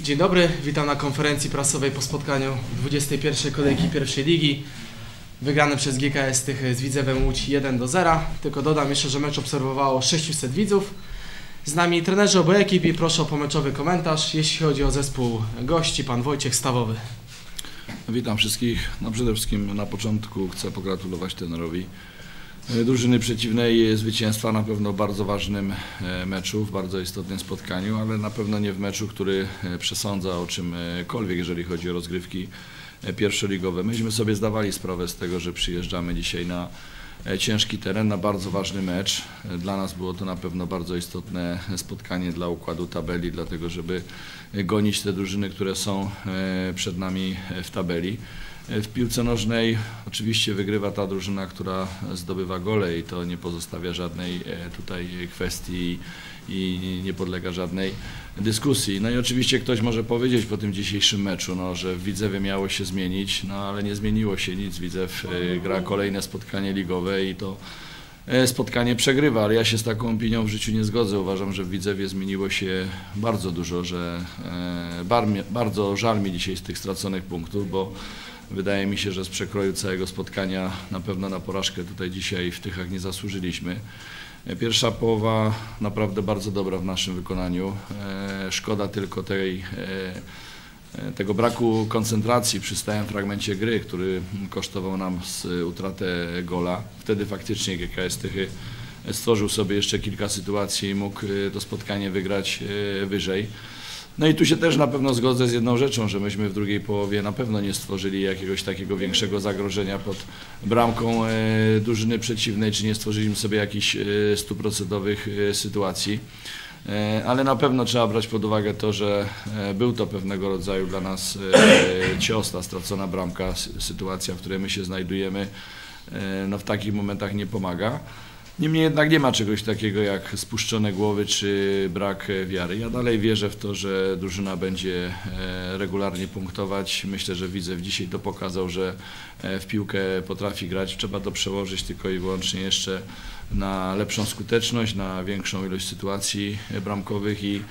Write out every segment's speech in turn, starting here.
Dzień dobry, witam na konferencji prasowej po spotkaniu 21 kolejki pierwszej ligi. Wygrany przez GKS Tychy z Widzewem Łódź 1 do 0. Tylko dodam jeszcze, że mecz obserwowało 600 widzów. Z nami trenerzy obu ekip i proszę o pomeczowy komentarz, jeśli chodzi o zespół gości, pan Wojciech Stawowy. Witam wszystkich. No przede wszystkim na początku chcę pogratulować trenerowi drużyny przeciwnej zwycięstwa na pewno bardzo ważnym e, meczu, w bardzo istotnym spotkaniu, ale na pewno nie w meczu, który e, przesądza o czymkolwiek, jeżeli chodzi o rozgrywki pierwszoligowe. Myśmy sobie zdawali sprawę z tego, że przyjeżdżamy dzisiaj na ciężki teren, na bardzo ważny mecz. Dla nas było to na pewno bardzo istotne spotkanie dla układu tabeli, dlatego żeby gonić te drużyny, które są przed nami w tabeli. W piłce nożnej oczywiście wygrywa ta drużyna, która zdobywa gole i to nie pozostawia żadnej tutaj kwestii i nie podlega żadnej dyskusji. No i oczywiście ktoś może powiedzieć po tym dzisiejszym meczu, no, że w Widzewie miało się zmienić, no ale nie zmieniło się nic. Widzew gra kolejne spotkanie ligowe i to spotkanie przegrywa, ale ja się z taką opinią w życiu nie zgodzę. Uważam, że w Widzewie zmieniło się bardzo dużo, że bardzo żal mi dzisiaj z tych straconych punktów, bo wydaje mi się, że z przekroju całego spotkania na pewno na porażkę tutaj dzisiaj w Tychach nie zasłużyliśmy. Pierwsza połowa naprawdę bardzo dobra w naszym wykonaniu. Szkoda tylko tej, tego braku koncentracji przy stałym fragmencie gry, który kosztował nam utratę gola. Wtedy faktycznie GKS Tychy stworzył sobie jeszcze kilka sytuacji i mógł to spotkanie wygrać wyżej. No i tu się też na pewno zgodzę z jedną rzeczą, że myśmy w drugiej połowie na pewno nie stworzyli jakiegoś takiego większego zagrożenia pod bramką drużyny przeciwnej, czy nie stworzyliśmy sobie jakichś stuprocentowych sytuacji. Ale na pewno trzeba brać pod uwagę to, że był to pewnego rodzaju dla nas cios, ta stracona bramka, sytuacja, w której my się znajdujemy, no w takich momentach nie pomaga. Niemniej jednak nie ma czegoś takiego jak spuszczone głowy czy brak wiary. Ja dalej wierzę w to, że drużyna będzie regularnie punktować. Myślę, że Widzew dzisiaj to pokazał, że w piłkę potrafi grać. Trzeba to przełożyć tylko i wyłącznie jeszcze na lepszą skuteczność, na większą ilość sytuacji bramkowych i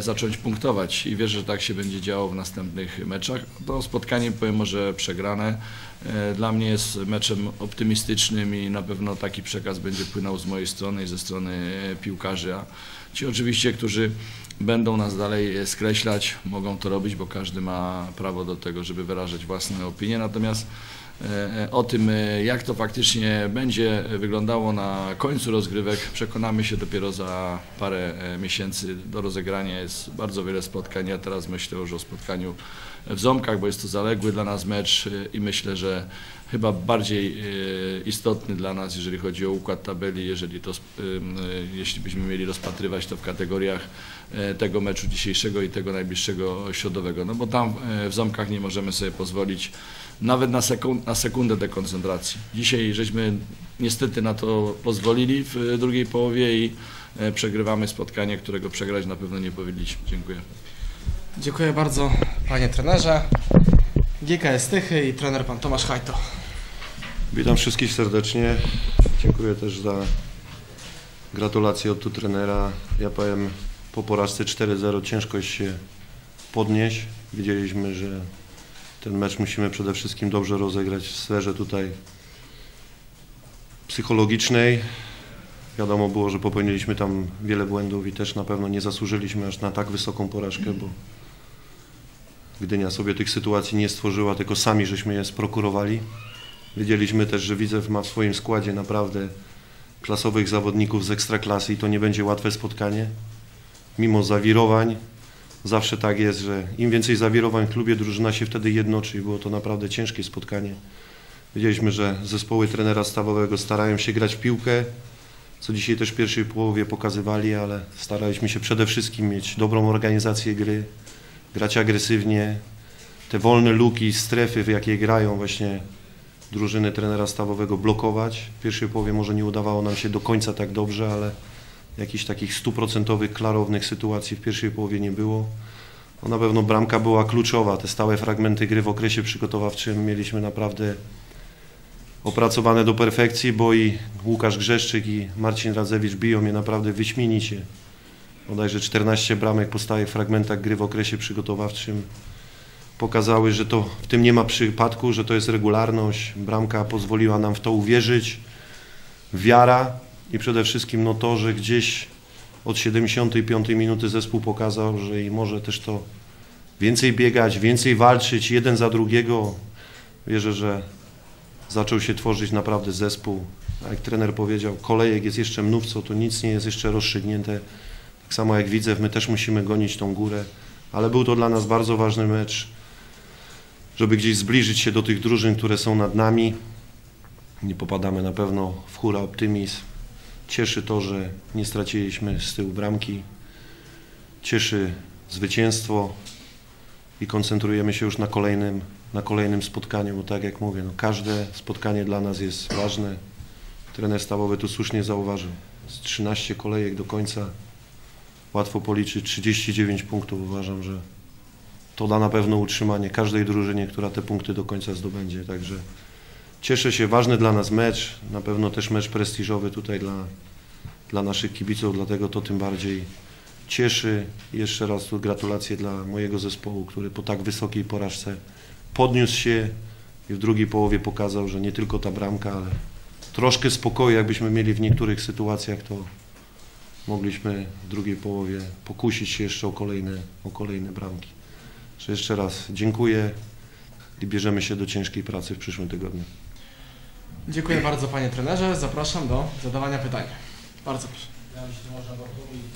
zacząć punktować i wierzę, że tak się będzie działo w następnych meczach. To spotkanie powiem może przegrane. Dla mnie jest meczem optymistycznym i na pewno taki przekaz będzie płynął z mojej strony i ze strony piłkarzy. A ci oczywiście, którzy będą nas dalej skreślać, mogą to robić, bo każdy ma prawo do tego, żeby wyrażać własne opinie. Natomiast o tym, jak to faktycznie będzie wyglądało na końcu rozgrywek, przekonamy się dopiero za parę miesięcy. Do rozegrania jest bardzo wiele spotkań. Ja teraz myślę już o spotkaniu w Ząbkach, bo jest to zaległy dla nas mecz i myślę, że chyba bardziej istotny dla nas, jeżeli chodzi o układ tabeli, jeżeli to, jeśli byśmy mieli rozpatrywać to w kategoriach tego meczu dzisiejszego i tego najbliższego środowego. No bo tam w Ząbkach nie możemy sobie pozwolić nawet na, sekund, na sekundę dekoncentracji. Dzisiaj żeśmy niestety na to pozwolili w drugiej połowie i przegrywamy spotkanie, którego przegrać na pewno nie powinniśmy. Dziękuję. Dziękuję bardzo panie trenerze. GKS Tychy i trener pan Tomasz Hajto. Witam wszystkich serdecznie. Dziękuję też za gratulacje od tu trenera. Ja powiem po porażce 4-0 ciężko się podnieść. Wiedzieliśmy, że ten mecz musimy przede wszystkim dobrze rozegrać w sferze tutaj psychologicznej. Wiadomo było, że popełniliśmy tam wiele błędów i też na pewno nie zasłużyliśmy aż na tak wysoką porażkę, bo Gdynia sobie tych sytuacji nie stworzyła, tylko sami żeśmy je sprokurowali. Wiedzieliśmy też, że Widzew ma w swoim składzie naprawdę klasowych zawodników z ekstraklasy i to nie będzie łatwe spotkanie. Mimo zawirowań, zawsze tak jest, że im więcej zawirowań w klubie, drużyna się wtedy jednoczy i było to naprawdę ciężkie spotkanie. Wiedzieliśmy, że zespoły trenera stawowego starają się grać w piłkę, co dzisiaj też w pierwszej połowie pokazywali, ale staraliśmy się przede wszystkim mieć dobrą organizację gry, grać agresywnie. Te wolne luki, strefy, w jakie grają właśnie drużyny trenera stawowego blokować. W pierwszej połowie może nie udawało nam się do końca tak dobrze, ale jakichś takich stuprocentowych, klarownych sytuacji w pierwszej połowie nie było. No na pewno bramka była kluczowa. Te stałe fragmenty gry w okresie przygotowawczym mieliśmy naprawdę opracowane do perfekcji, bo i Łukasz Grzeszczyk i Marcin Radzewicz biją je naprawdę wyśmienicie. bodajże 14 bramek po stałych fragmentach gry w okresie przygotowawczym pokazały, że to w tym nie ma przypadku, że to jest regularność. Bramka pozwoliła nam w to uwierzyć, wiara i przede wszystkim no to, że gdzieś od 75 minuty zespół pokazał, że i może też to więcej biegać, więcej walczyć jeden za drugiego. Wierzę, że zaczął się tworzyć naprawdę zespół. Jak trener powiedział, kolejek jest jeszcze mnóstwo, to nic nie jest jeszcze rozstrzygnięte. Tak samo jak widzę, my też musimy gonić tą górę, ale był to dla nas bardzo ważny mecz, żeby gdzieś zbliżyć się do tych drużyn, które są nad nami. Nie popadamy na pewno w hura optymizm. Cieszy to, że nie straciliśmy z tyłu bramki. Cieszy zwycięstwo i koncentrujemy się już na kolejnym, na kolejnym spotkaniu, bo tak jak mówię, no każde spotkanie dla nas jest ważne. Trener stawowy tu słusznie zauważył. Z 13 kolejek do końca łatwo policzyć 39 punktów. Uważam, że to da na pewno utrzymanie każdej drużynie, która te punkty do końca zdobędzie. Także cieszę się, ważny dla nas mecz, na pewno też mecz prestiżowy tutaj dla, dla naszych kibiców, dlatego to tym bardziej cieszy. Jeszcze raz tu gratulacje dla mojego zespołu, który po tak wysokiej porażce podniósł się i w drugiej połowie pokazał, że nie tylko ta bramka, ale troszkę spokoju, jakbyśmy mieli w niektórych sytuacjach, to mogliśmy w drugiej połowie pokusić się jeszcze o kolejne, o kolejne bramki. Jeszcze raz dziękuję i bierzemy się do ciężkiej pracy w przyszłym tygodniu. Dziękuję bardzo panie trenerze. Zapraszam do zadawania pytań. Bardzo proszę. Ja jeśli można Bartłowi. Yy,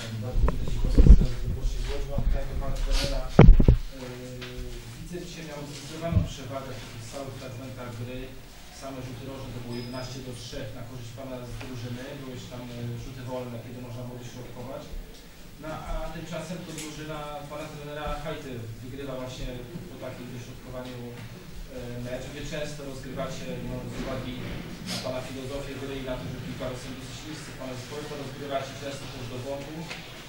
Widzę dzisiaj miał zdecydowaną przewagę w tych stałych fragmentach gry. Same rzuty rożne to było 11 do 3 na korzyść pana z drużyny. Już tam yy, rzuty wolne, kiedy można było środkować. No, a tymczasem to drużyna pana trenera Hajty wygrywa właśnie po takim dośrodkowaniu mecz. Wy często rozgrywacie no, z uwagi na Pana filozofię gry i na to, że piłkarze są dosyć niscy Pana rozgrywacie często też do boku.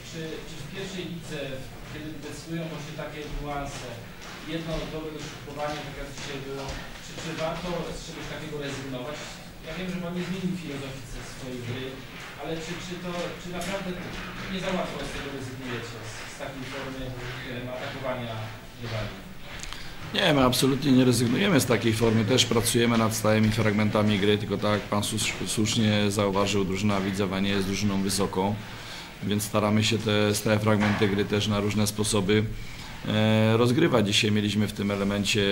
Czy, czy w pierwszej lidze, kiedy decydują się takie niuanse, jedno dobre dośrodkowanie, tak jak dzisiaj było, czy, czy warto z czegoś takiego rezygnować? Ja wiem, że Pan nie zmienił filozofii swojej gry, ale czy, czy to, czy naprawdę nie za łatwo z tego rezygnujecie, z, z takiej formy em, atakowania rywali? Nie, my absolutnie nie rezygnujemy z takiej formy. Też pracujemy nad stałymi fragmentami gry, tylko tak jak Pan słusz- słusznie zauważył, drużyna Widzewa nie jest drużyną wysoką, więc staramy się te stałe fragmenty gry też na różne sposoby e, rozgrywać. Dzisiaj mieliśmy w tym elemencie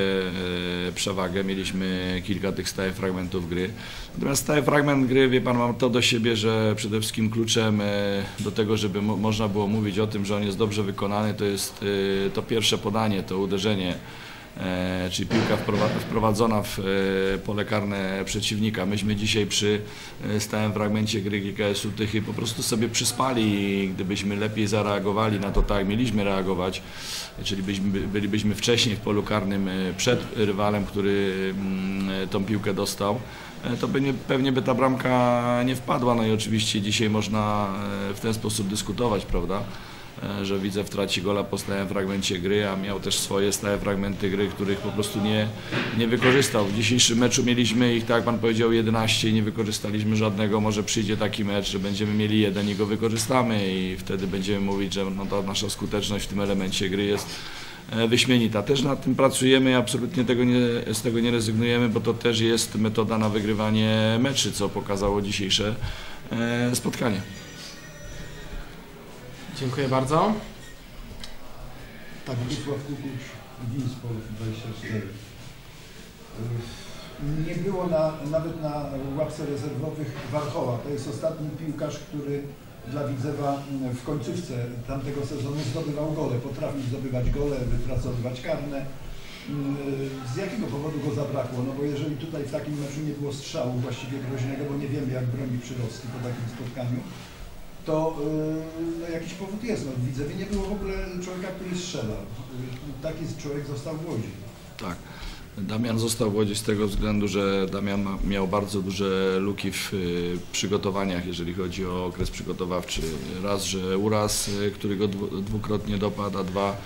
e, przewagę, mieliśmy kilka tych stałych fragmentów gry. Natomiast stały fragment gry, wie Pan, ma to do siebie, że przede wszystkim kluczem e, do tego, żeby mo- można było mówić o tym, że on jest dobrze wykonany, to jest to pierwsze podanie, to uderzenie czyli piłka wprowa- wprowadzona w e, pole karne przeciwnika. Myśmy dzisiaj przy e, stałym fragmencie gry GKS-u Tychy po prostu sobie przyspali gdybyśmy lepiej zareagowali na to tak, mieliśmy reagować, czyli byśmy, by- bylibyśmy wcześniej w polu karnym e, przed rywalem, który mm, e, tą piłkę dostał, e, to by nie, pewnie by ta bramka nie wpadła. No i oczywiście dzisiaj można e, w ten sposób dyskutować, prawda? E, że widzę w traci gola po stałym fragmencie gry, a miał też swoje stałe fragmenty gry, których po prostu nie, nie wykorzystał. W dzisiejszym meczu mieliśmy ich, tak jak Pan powiedział, 11 i nie wykorzystaliśmy żadnego. Może przyjdzie taki mecz, że będziemy mieli jeden i go wykorzystamy i wtedy będziemy mówić, że no, ta nasza skuteczność w tym elemencie gry jest e, wyśmienita. Też nad tym pracujemy i absolutnie tego nie, z tego nie rezygnujemy, bo to też jest metoda na wygrywanie meczy, co pokazało dzisiejsze e, spotkanie. Dziękuję bardzo. Tak, Władysław Kukuć, Winspol 24. Nie było na, nawet na ławce rezerwowych Warchoła. To jest ostatni piłkarz, który dla Widzewa w końcówce tamtego sezonu zdobywał gole. Potrafił zdobywać gole, wypracowywać karne. Z jakiego powodu go zabrakło? No bo jeżeli tutaj w takim meczu nie było strzału właściwie groźnego, bo nie wiemy jak broni Przyrostki po takim spotkaniu, to yy, jakiś powód jest. No, w nie było w ogóle człowieka, który strzelał. Yy, Taki człowiek został w Łodzi. Tak. Damian został w Łodzi z tego względu, że Damian miał bardzo duże luki w y, przygotowaniach, jeżeli chodzi o okres przygotowawczy. Raz, że uraz, y, który go dwu- dwukrotnie dopadł, a dwa,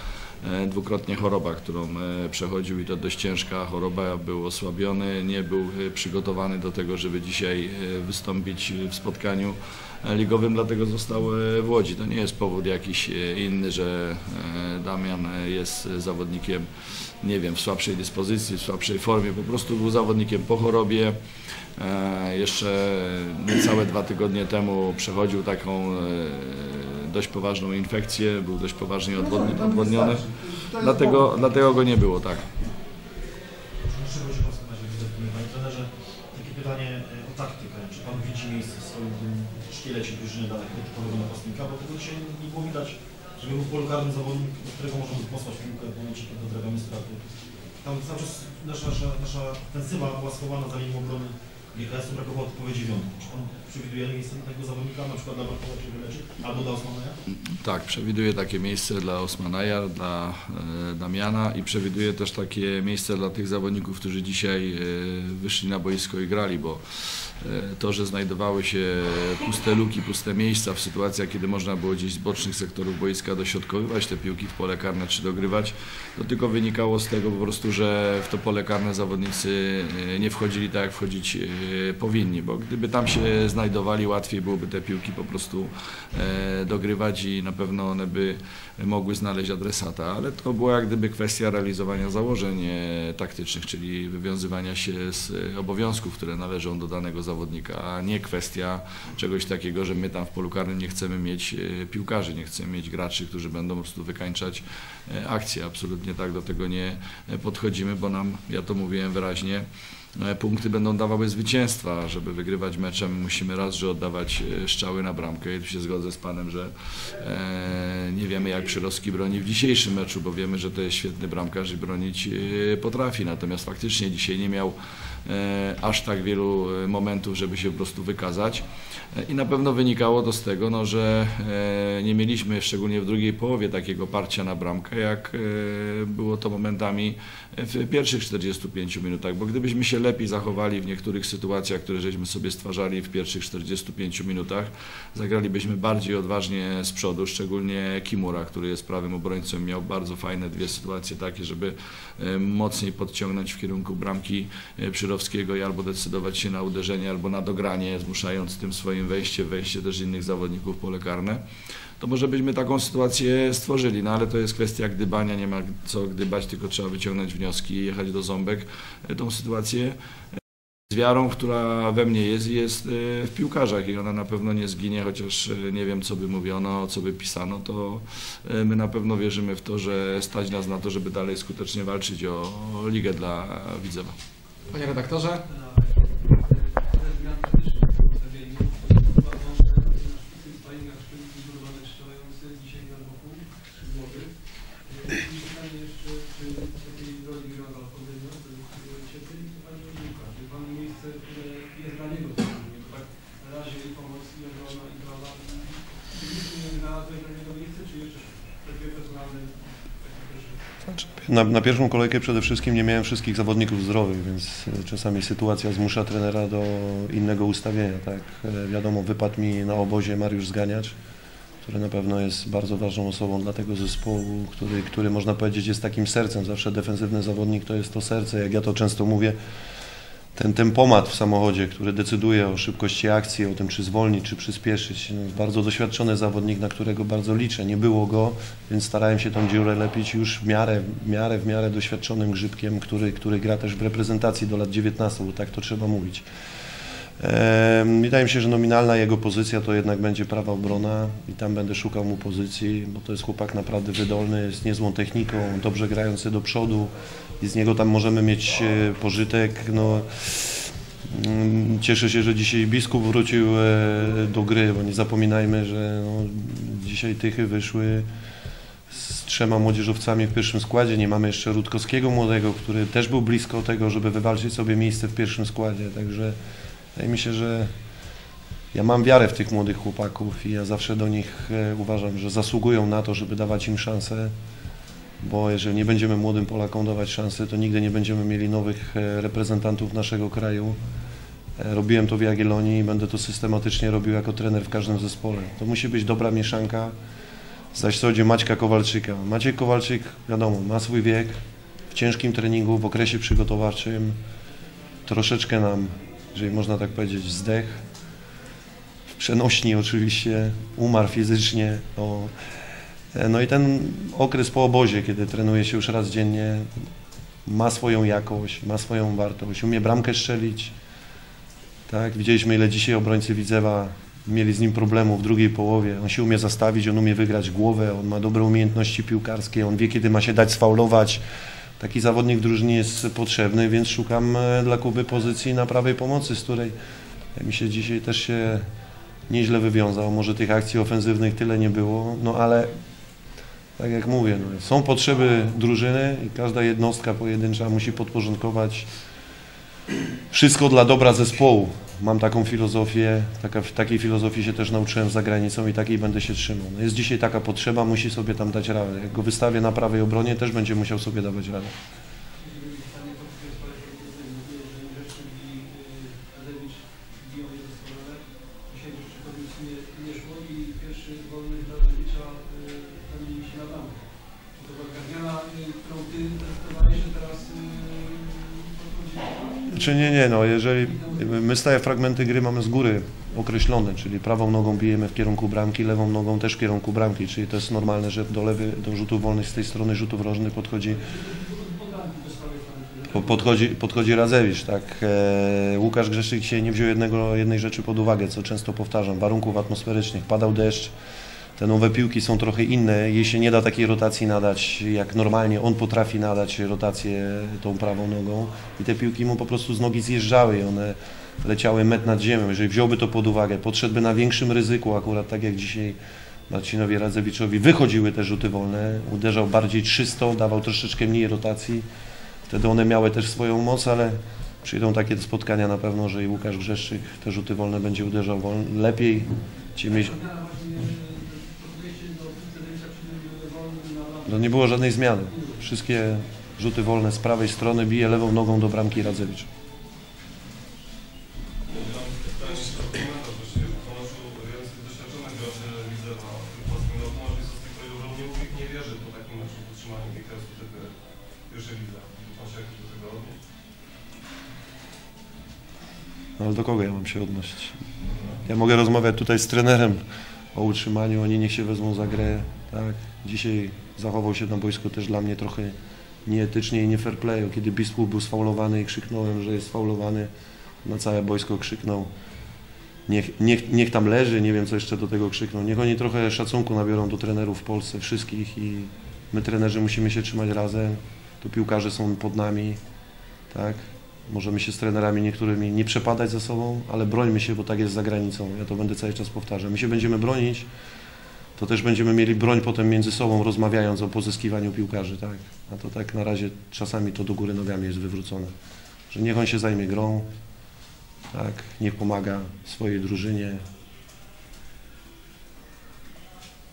dwukrotnie choroba, którą e, przechodził i to dość ciężka choroba, był osłabiony, nie był e, przygotowany do tego, żeby dzisiaj e, wystąpić w spotkaniu e, ligowym, dlatego został e, w Łodzi. To nie jest powód jakiś e, inny, że e, Damian e, jest zawodnikiem, nie wiem, w słabszej dyspozycji, w słabszej formie, po prostu był zawodnikiem po chorobie. E, Jeszcze niecałe dwa tygodnie temu przechodził taką e, dość poważną infekcję, był dość poważnie odwodni, Tam odwodniony, jest dlatego, dlatego go nie było, tak. Pytanie e, o taktykę. Czy pan widzi miejsce w swoim tym szkielecie drużyny dla takiego typowego napastnika? Bo tego dzisiaj nie było widać, żeby był w polu karnym zawodnik, do którego możemy posłać piłkę w momencie, kiedy odrabiamy straty. Tam cały czas nasza, nasza, nasza ofensywa była schowana za linią obrony GKS-u, brakowało. Czy pan przewiduje miejsce dla takiego zawodnika, na przykład dla Bartowa czy albo dla Osmanaja? Tak, przewiduję takie miejsce dla Osmanaja, dla e, Damiana i przewiduję też takie miejsce dla tych zawodników, którzy dzisiaj e, wyszli na boisko i grali, bo e, to, że znajdowały się puste luki, puste miejsca w sytuacjach, kiedy można było gdzieś z bocznych sektorów boiska dośrodkowywać te piłki w pole karne czy dogrywać, to tylko wynikało z tego po prostu, że w to pole karne zawodnicy nie wchodzili tak, jak wchodzić powinni, bo gdyby tam się znajdowali, łatwiej byłoby te piłki po prostu e, dogrywać i na pewno one by mogły znaleźć adresata, ale to była jak gdyby kwestia realizowania założeń e, taktycznych, czyli wywiązywania się z obowiązków, które należą do danego zawodnika, a nie kwestia czegoś takiego, że my tam w polu karnym nie chcemy mieć e, piłkarzy, nie chcemy mieć graczy, którzy będą po prostu wykańczać akcje. Absolutnie tak do tego nie podchodzimy, bo nam, ja to mówiłem wyraźnie, punkty będą dawały zwycięstwa. Żeby wygrywać meczem musimy raz, że oddawać e, strzały na bramkę i tu się zgodzę z Panem, że e, nie wiemy jak Przyrowski broni w dzisiejszym meczu, bo wiemy, że to jest świetny bramkarz i bronić e, potrafi. Natomiast faktycznie dzisiaj nie miał aż tak wielu e, momentów, żeby się po prostu wykazać. E, I na pewno wynikało to z tego, no, że e, nie mieliśmy, szczególnie w drugiej połowie, takiego parcia na bramkę, jak e, było to momentami w pierwszych 45 minutach, bo gdybyśmy się lepiej zachowali w niektórych sytuacjach, które żeśmy sobie stwarzali w pierwszych 45 minutach, zagralibyśmy bardziej odważnie z przodu, szczególnie Kimura, który jest prawym obrońcą, miał bardzo fajne dwie sytuacje takie, żeby e, mocniej podciągnąć w kierunku bramki e, I albo decydować się na uderzenie, albo na dogranie, zmuszając tym swoim wejście, wejście też innych zawodników pole karne to może byśmy taką sytuację stworzyli, no ale to jest kwestia gdybania, nie ma co gdybać, tylko trzeba wyciągnąć wnioski i jechać do ząbek. E, Tą sytuację e, z wiarą, która we mnie jest jest e, w piłkarzach i ona na pewno nie zginie, chociaż nie wiem co by mówiono, co by pisano, to my na pewno wierzymy w to, że stać nas na to, żeby dalej skutecznie walczyć o ligę dla Widzewa. Panie redaktorze, Na, na pierwszą kolejkę przede wszystkim nie miałem wszystkich zawodników zdrowych, więc e, czasami sytuacja zmusza trenera do innego ustawienia. Tak? E, Wiadomo, wypadł mi na obozie Mariusz Zganiacz, który na pewno jest bardzo ważną osobą dla tego zespołu, który, który można powiedzieć jest takim sercem. Zawsze defensywny zawodnik to jest to serce, jak ja to często mówię. Ten tempomat w samochodzie, który decyduje o szybkości akcji, o tym czy zwolnić, czy przyspieszyć. No, Bardzo doświadczony zawodnik, na którego bardzo liczę. Nie było go, więc starałem się tą dziurę lepić już w miarę, w miarę, w miarę doświadczonym grzybkiem, który, który gra też w reprezentacji do lat 19, bo tak to trzeba mówić. Wydaje mi się, że nominalna jego pozycja to jednak będzie prawa obrona i tam będę szukał mu pozycji, bo to jest chłopak naprawdę wydolny, jest niezłą techniką, dobrze grający do przodu i z niego tam możemy mieć e, pożytek. No, mm, cieszę się, że dzisiaj biskup wrócił e, do gry, bo nie zapominajmy, że no, dzisiaj tychy wyszły z trzema młodzieżowcami w pierwszym składzie. Nie mamy jeszcze Rutkowskiego młodego, który też był blisko tego, żeby wywalczyć sobie miejsce w pierwszym składzie. Także wydaje mi się, że ja mam wiarę w tych młodych chłopaków i ja zawsze do nich e, uważam, że zasługują na to, żeby dawać im szansę. Bo jeżeli nie będziemy młodym Polakom dawać szansy, to nigdy nie będziemy mieli nowych e, reprezentantów naszego kraju. E, Robiłem to w Jagiellonii i będę to systematycznie robił jako trener w każdym zespole. To musi być dobra mieszanka zaś co Maćka Kowalczyka. Maciek Kowalczyk, wiadomo, ma swój wiek, w ciężkim treningu, w okresie przygotowawczym troszeczkę nam, jeżeli można tak powiedzieć, zdech. W przenośni oczywiście, umarł fizycznie. No, no i ten okres po obozie, kiedy trenuje się już raz dziennie, ma swoją jakość, ma swoją wartość, umie bramkę strzelić. Tak, widzieliśmy ile dzisiaj obrońcy Widzewa mieli z nim problemów w drugiej połowie. On się umie zastawić, on umie wygrać głowę, on ma dobre umiejętności piłkarskie, on wie kiedy ma się dać sfaulować. Taki zawodnik w drużynie jest potrzebny, więc szukam e, dla Kuby pozycji na prawej pomocy, z której mi się dzisiaj też się nieźle wywiązał. Może tych akcji ofensywnych tyle nie było, no ale tak jak mówię, no, są potrzeby drużyny i każda jednostka pojedyncza musi podporządkować wszystko dla dobra zespołu. Mam taką filozofię, taka, takiej filozofii się też nauczyłem za granicą i takiej będę się trzymał. No jest dzisiaj taka potrzeba, musi sobie tam dać radę. Jak go wystawię na prawej obronie, też będzie musiał sobie dawać radę. Czy nie, nie, no jeżeli my stałe fragmenty gry mamy z góry określone, czyli prawą nogą bijemy w kierunku bramki, lewą nogą też w kierunku bramki, czyli to jest normalne, że do lewy, do rzutów wolnych z tej strony rzutów rożnych podchodzi po- podchodzi, podchodzi Radzewicz, tak. E, Łukasz Grzeszyk dzisiaj nie wziął jednego, jednej rzeczy pod uwagę, co często powtarzam, warunków atmosferycznych, padał deszcz, te nowe piłki są trochę inne, jej się nie da takiej rotacji nadać, jak normalnie on potrafi nadać rotację tą prawą nogą i te piłki mu po prostu z nogi zjeżdżały i one leciały metr nad ziemią. Jeżeli wziąłby to pod uwagę, podszedłby na większym ryzyku, akurat tak jak dzisiaj Marcinowi Radzewiczowi wychodziły te rzuty wolne, uderzał bardziej 300, dawał troszeczkę mniej rotacji, wtedy one miały też swoją moc, ale przyjdą takie spotkania na pewno, że i Łukasz Grzeszczyk te rzuty wolne będzie uderzał wol- lepiej. Ci. Zmiana właśnie podejście do Adewicza przy tym wolnym na bramkę. No nie było żadnej zmiany. Wszystkie rzuty wolne z prawej strony bije lewą nogą do bramki Radzewicz. No ale do kogo ja mam się odnosić? Ja mogę rozmawiać tutaj z trenerem o utrzymaniu, oni niech się wezmą za grę. Tak? Dzisiaj zachował się na boisku też dla mnie trochę nieetycznie i nie fair playu. Kiedy Biskup był sfaulowany i krzyknąłem, że jest sfaulowany, na całe boisko krzyknął niech, niech, niech tam leży, nie wiem co jeszcze do tego krzyknął. Niech oni trochę szacunku nabiorą do trenerów w Polsce, wszystkich i my trenerzy musimy się trzymać razem. Tu piłkarze są pod nami, tak? Możemy się z trenerami niektórymi nie przepadać ze sobą, ale brońmy się, bo tak jest za granicą. Ja to będę cały czas powtarzał. My się będziemy bronić, to też będziemy mieli broń potem między sobą, rozmawiając o pozyskiwaniu piłkarzy, tak? A to tak na razie czasami to do góry nogami jest wywrócone. Że niech on się zajmie grą, tak? Niech pomaga swojej drużynie.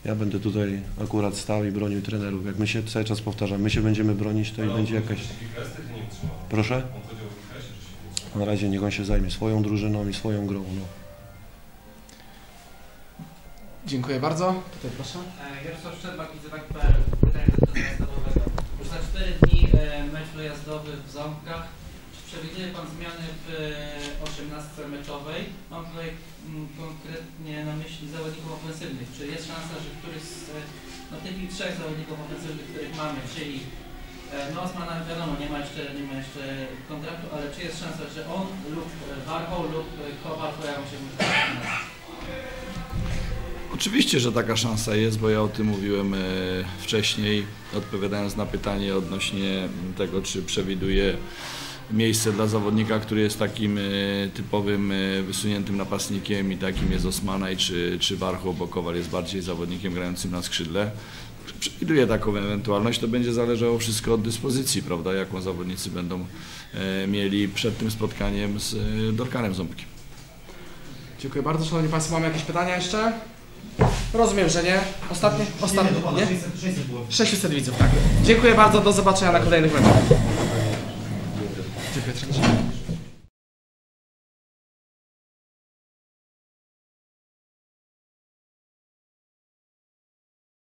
Ja będę tutaj akurat stał i bronił trenerów. Jak my się cały czas powtarzam, my się będziemy bronić, to i będzie jakaś... Proszę? Na razie niech on się zajmie swoją drużyną i swoją grą. No. Dziękuję bardzo. Tutaj proszę. E, Jarosław Szczerbak, Widzewak.pl. Pytanie do podstawowego. Już za 4 dni e, mecz dojazdowy w Ząbkach. Czy przewiduje Pan zmiany w e, 18 meczowej? Mam tutaj mm, konkretnie na myśli zawodników ofensywnych. Czy jest szansa, że któryś z e, no, tych trzech zawodników ofensywnych, których mamy, czyli e, no Osmana wiadomo, nie ma jeszcze, nie ma jeszcze kontraktu, ale czy jest szansa, że on lub e, Warchoł lub e, Kowal pojawią się w Oczywiście, że taka szansa jest, bo ja o tym mówiłem e, wcześniej, odpowiadając na pytanie odnośnie tego, czy przewiduje miejsce dla zawodnika, który jest takim e, typowym e, wysuniętym napastnikiem i takim jest Osmana i czy, czy Warchoł, bo Kowal jest bardziej zawodnikiem grającym na skrzydle. Przewiduję taką ewentualność, to będzie zależało wszystko od dyspozycji, prawda, jaką zawodnicy będą mieli przed tym spotkaniem z Dorkanem Ząbkiem. Dziękuję bardzo. Szanowni Państwo, mamy jakieś pytania jeszcze? Rozumiem, że nie. Ostatnie? Ostatnie, Nie, to pana, nie? 600, 600 było. 600 widzów, tak. Dziękuję bardzo, do zobaczenia na kolejnych meczach. Dziękuję. trzymaj.